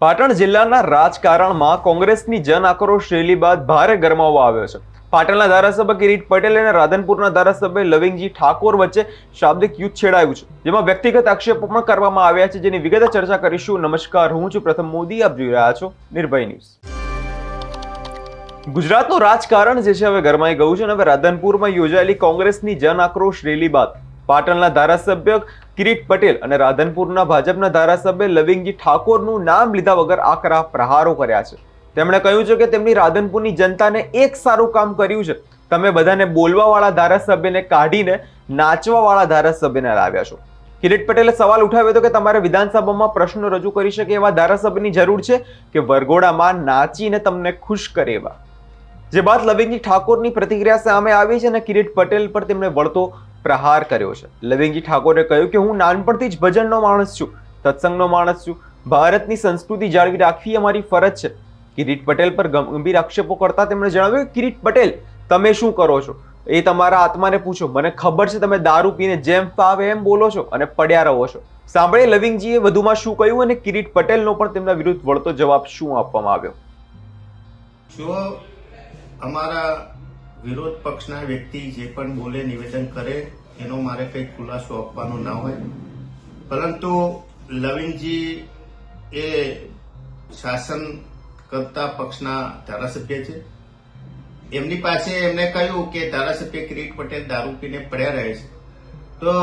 પાટણ જિલ્લાના રાજકારણમાં કોંગ્રેસની જન આક્રોશ રેલી બાદ ભારે ગરમાવો આવ્યો છે. પાટણના ધારાસભ્ય કિરીટ પટેલ અને રાધનપુરના ધારાસભ્ય લવિંગજી ઠાકોર વચ્ચે શાબ્દિક યુદ્ધ છેડાયું છે. જેમાં વ્યક્તિગત આક્ષેપો પણ કરવામાં આવ્યા છે. જેની વિગતે ચર્ચા કરીશું. નમસ્કાર. હું છું પ્રથમ મોદી. આપ જોઈ રહ્યા છો નિર્ભય ન્યૂઝ. ગુજરાતનું રાજકારણ જે છે, હવે ગરમાઈ ગયું છે અને હવે રાધનપુરમાં યોજાયેલી કોંગ્રેસની જન આક્રોશ રેલી બાદ પાટણના ધારાસભ્ય કિરીટ પટેલ અને રાધનપુરના ભાજપના ધારાસભ્ય લવિંગજી ઠાકોરનું નામ લીધા વગર આકરા પ્રહારો કર્યા છે. તેમણે કહ્યું છે કે તેમની રાધનપુરની જનતાને એક સારું કામ કર્યું છે. તમે બધાને બોલવાવાળા ધારાસભ્યને કાઢીને નાચવાવાળા ધારાસભ્યને લાવ્યા છો. કિરીટ પટેલે સવાલ ઉઠાવ્યો હતો કે તમારે વિધાનસભામાં પ્રશ્નો રજૂ કરી શકે એવા ધારાસભ્યની જરૂર છે કે વરઘોડામાં નાચીને તમને ખુશ કરે એવા? જે બાદ લવિંગજી ઠાકોરની પ્રતિક્રિયા સામે આવી છે અને કિરીટ પટેલ પર તેમણે વળતો પ્રહાર કર્યો છે. લવિંગી ઠાકોરે કહ્યું કે હું નાનપણથી જ ભજનનો માણસ છું, સત્સંગનો માણસ છું. ભારતની સંસ્કૃતિ જાળવી રાખવી અમારી ફરજ છે. કિરીટ પટેલ પર ગંભીર આક્ષેપો કરતા તેમણે જણાવ્યું કે કિરીટ પટેલ, તમે શું કરો છો? એ તમારા આત્માને પૂછો મને ખબર છે તમે દારૂ પીને જેમ ફાવે એમ બોલો છો અને પડ્યા રહો છો. સાંભળે લવિંગજીએ વધુમાં શું કહ્યું અને કિરીટ પટેલનો પણ તેમના વિરુદ્ધ વળતો જવાબ શું આપવામાં આવ્યો? જો અમારા વિરોધ પક્ષના વ્યક્તિ જે પણ બોલે, નિવેદન કરે, એનો મારે કંઈ ખુલાસો આપવાનો ના હોય. પરંતુ લવિંગજી એ શાસન કરતા પક્ષના ધારાસભ્ય છે. એમની પાસે એમને કહ્યું કે ધારાસભ્ય કિરીટ પટેલ દારૂ પીને પડ્યા રહે છે. તો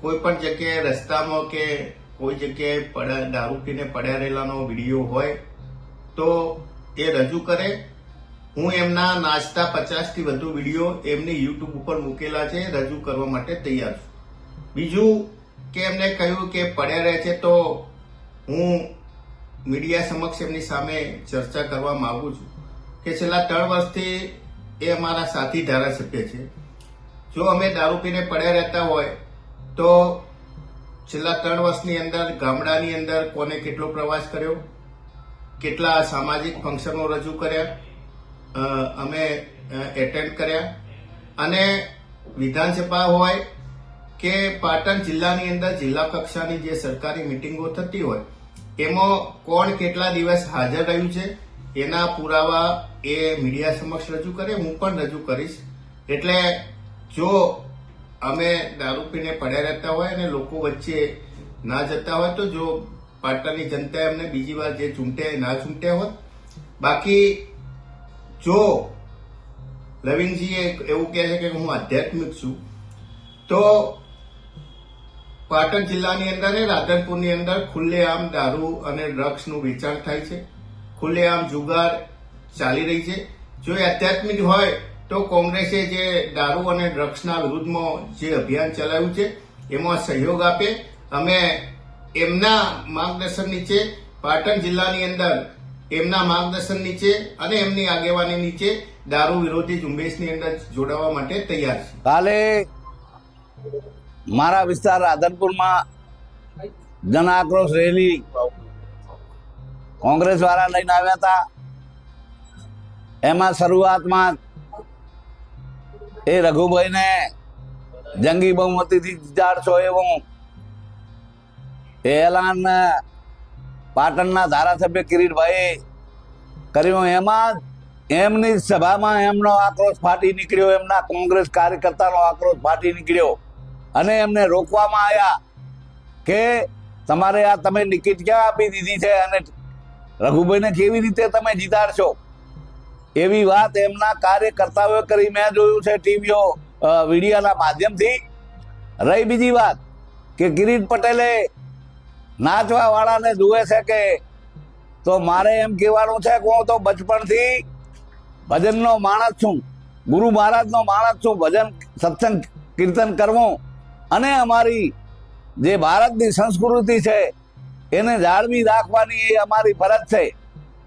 કોઈ પણ જગ્યાએ રસ્તામાં કે કોઈ જગ્યાએ દારૂ પીને પડ્યા રહેલાનો વીડિયો હોય, તો એ રજૂ કરે હું એમના નાચતા પચાસથી વધુ વીડિયો એમને યુટ્યુબ ઉપર મૂકેલા છે, રજૂ કરવા માટે તૈયાર છું. બીજું કે એમને કહ્યું કે પડ્યા રહે છે તો હું મીડિયા સમક્ષ એમની સામે ચર્ચા કરવા માંગુ છું કે છેલ્લા ત્રણ વર્ષથી એ અમારા સાથી ધારાસભ્ય છે. જો અમે દારૂ પીને પડ્યા રહેતા હોય તો છેલ્લા ત્રણ વર્ષની અંદર ગામડાની અંદર કોને કેટલો પ્રવાસ કર્યો? કેટલા સામાજિક ફંક્શનો રજૂ કર્યા? અમે એટેન્ડ કર્યા. અને વિધાનસભા હોય કે પાટણ જિલ્લાની અંદર જિલ્લા કક્ષાની જે સરકારી મિટિંગો થતી હોય, એમાં કોણ કેટલા દિવસ હાજર રહ્યું છે, એના પુરાવા એ મીડિયા સમક્ષ રજૂ કરે, હું પણ રજૂ કરીશ. એટલે જો અમે દારૂ પીને પડ્યા રહેતા હોય અને લોકો વચ્ચે ના જતા હોય, તો જો પાટણની જનતા એમને બીજી વાર જે ચૂંટે ના ચૂંટ્યા હોત. બાકી જો લવિંગજી એવું કહે છે કે હું આધ્યાત્મિક છું, તો પાટણ જિલ્લાની અંદર અને રાધનપુરની અંદર ખુલ્લેઆમ દારૂ અને ડ્રગ્સનું વેચાણ થાય છે. ખુલ્લેઆમ જુગાર ચાલી રહી છે. જો એ આધ્યાત્મિક હોય, તો કોંગ્રેસે જે દારૂ અને ડ્રગ્સના વિરુદ્ધમાં જે અભિયાન ચલાવ્યું છે, એમાં સહયોગ આપે. અમે એમના માર્ગદર્શન નીચે પાટણ જિલ્લાની અંદર એમના માર્ગદર્શન નીચે અને એમની આગેવાની નીચે દારૂ વિરોધી ઝુંબેશની અંદર જોડાવા માટે તૈયાર છે. કાલે મારા વિસ્તાર રાધનપુરમાં જન આક્રોશ રેલી કોંગ્રેસ વાળા લઈને આવ્યા હતા. એમાં શરૂઆતમાં એ રઘુભાઈને જંગી બહુમતીથી જીતાડશો એવું એલાન પાટણના ધારાસભ્ય કિરીટભાઈ કર્યો એમાં એમની સભામાં એમનો આક્રોશ ફાટી નીકળ્યો, એમના કોંગ્રેસ કાર્યકર્તાનો આક્રોશ ફાટી નીકળ્યો અને એમને રોકવામાં આવ્યા કે તમારે આ તમે ટિકિટ ક્યાં આપી દીધી છે અને રઘુભાઈને કેવી રીતે તમે જીતાડશો? એવી વાત એમના કાર્યકર્તાઓએ કરી. મેં જોયું છે ટીવીઓ વિડીયોના માધ્યમથી. રહી બીજી વાત કે કિરીટ પટેલે નાચવા વાળાને જુએ છે કે, તો મારે એમ કહેવાનું છે કે હું તો બચપણથી ભજનનો માણસ છું. ગુરુ મહારાજનો માણસ છું. ભજન, સત્સંગ, કીર્તન કરવું. અને અમારી જે ભારતની સંસ્કૃતિ છે, એને જાળવી રાખવાની એ અમારી ફરજ છે.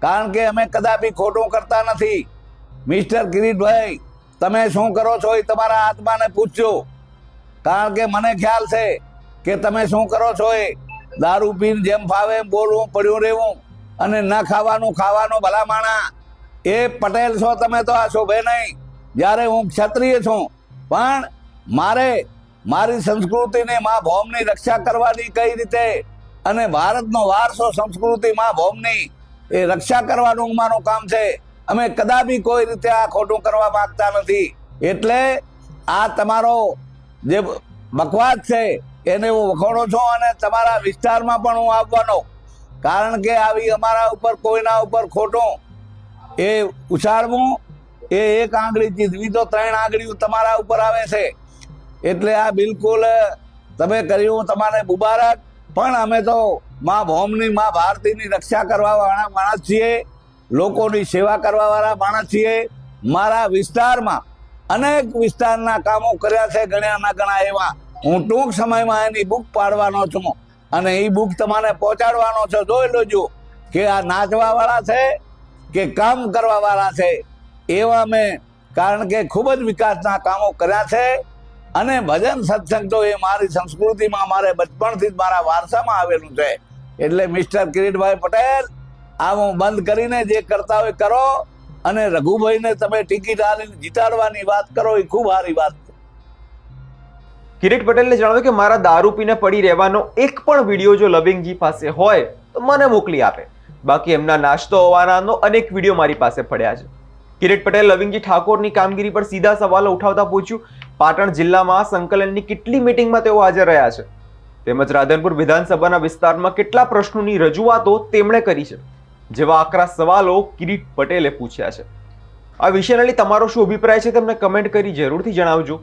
કારણ કે અમે કદાપી ખોટું કરતા નથી. મિસ્ટર કિરીટભાઈ તમે શું કરો છો એ તમારા આત્માને પૂછજો. કારણ કે મને ખ્યાલ છે કે તમે શું કરો છો એ દારૂ પીને જેમ ફાવે એમ બોલવું, પડ્યું રહેવું અને ન ખાવાનું ખાવાનું ભલા માણા એ પટેલ છો તમે તો આ શોભે નહીં. જ્યારે હું ક્ષત્રિય છું, પણ મારે મારી સંસ્કૃતિને મા ભૌમની રક્ષા કરવાની કઈ રીતે? અને ભારતનો વારસો સંસ્કૃતિ મા ભૌમની એ રક્ષા કરવાનું અમારું કામ છે. અમે કદાપી કોઈ રીતે આ ખોટું કરવા માંગતા નથી. એટલે આ તમારો જે બકવાસ છે એને હું વખોડું છું અને તમારા વિસ્તારમાં પણ હું આવવાનો. કારણ કે આવી અમારા ઉપર, કોઈના ઉપર ખોટું એ ઉછાળવું, એ એક આંગળી જીતવી તો ત્રણ આંગળીઓ તમારા ઉપર આવે છે. એટલે આ બિલકુલ, તમે કર્યું તમારે મુબારક. પણ અમે તો મા ભૌમની, મા ભારતીની રક્ષા કરવાવાળા માણસ છીએ. લોકોની સેવા કરવાવાળા માણસ છીએ. મારા વિસ્તારમાં અનેક વિસ્તારના કામો કર્યા છે ગણ્યા ના ગણા એવા. હું ટૂંક સમયમાં એની બુક પાડવાનો છું. અને એ બુક તમારે પહોંચાડવાનો છે, જોઈ લેજો કે આ નાચવા વાળા છે કે કામ કરવા વાળા છે. એવા મેં કારણ કે ખૂબ જ વિકાસના કામો કર્યા છે અને ભજન સત્સંગ તો એ મારી સંસ્કૃતિમાં મારે બચપણથી જ મારા વારસામાં આવેલું છે. એટલે મિસ્ટર કિરીટભાઈ પટેલ, આ હું બંધ કરીને જે કરતા હોય કરો. અને રઘુભાઈને તમે ટિકિટ હારીને જીતાડવાની વાત કરો, એ ખૂબ સારી વાત કિરીટ પટેલને જણાવ્યું કે મારા દારૂ પીને પડી રહેવાનો એક પણ વીડિયો જો લવિંગજી પાસે હોય, તો મને મોકલી આપે. બાકી એમના નાસ્તો હોવાનાનો અનેક વીડિયો મારી પાસે પડ્યા છે. કિરીટ પટેલ લવિંગજી ઠાકોરની કામગીરી પર સીધા સવાલો ઉઠાવતા પૂછ્યું, પાટણ જિલ્લામાં સંકલનની કેટલી મિટિંગમાં તેઓ હાજર રહ્યા છે? તેમજ રાધનપુર વિધાનસભાના વિસ્તારમાં કેટલા પ્રશ્નોની રજૂઆતો તેમણે કરી છે? જેવા આકરા સવાલો કિરીટ પટેલે પૂછ્યા છે. આ વિષયને તમારો શું અભિપ્રાય છે તમને કમેન્ટ કરી જરૂરથી જણાવજો.